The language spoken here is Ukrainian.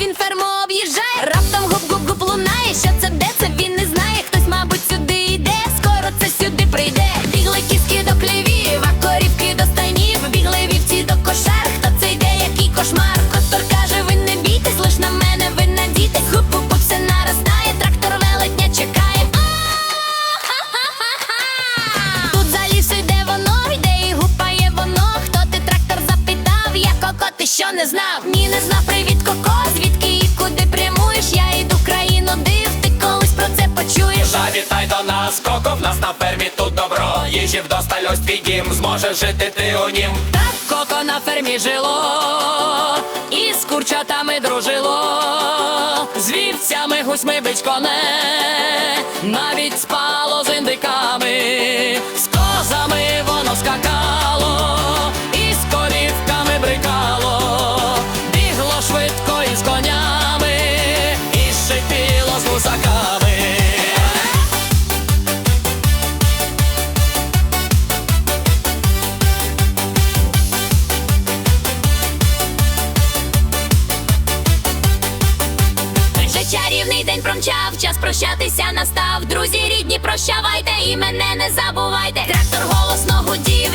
він фермо об'їжджає. Раптом гуп-гуп-гуп Завітай до нас, коко, в нас на фермі тут добро. Їжі вдосталь ось твій дім, зможеш жити ти у нім. Так коко на фермі жило, і з курчатами дружило, з вівцями, гусьми, бичконе, навіть спало з індиками, з козами воно скакало, і з корівками брикало, бігло швидко із конями, і шипіло з гусаками. Чарівний день промчав, час прощатися настав. Друзі, рідні, прощавайте і мене не забувайте. Трактор голосно гудів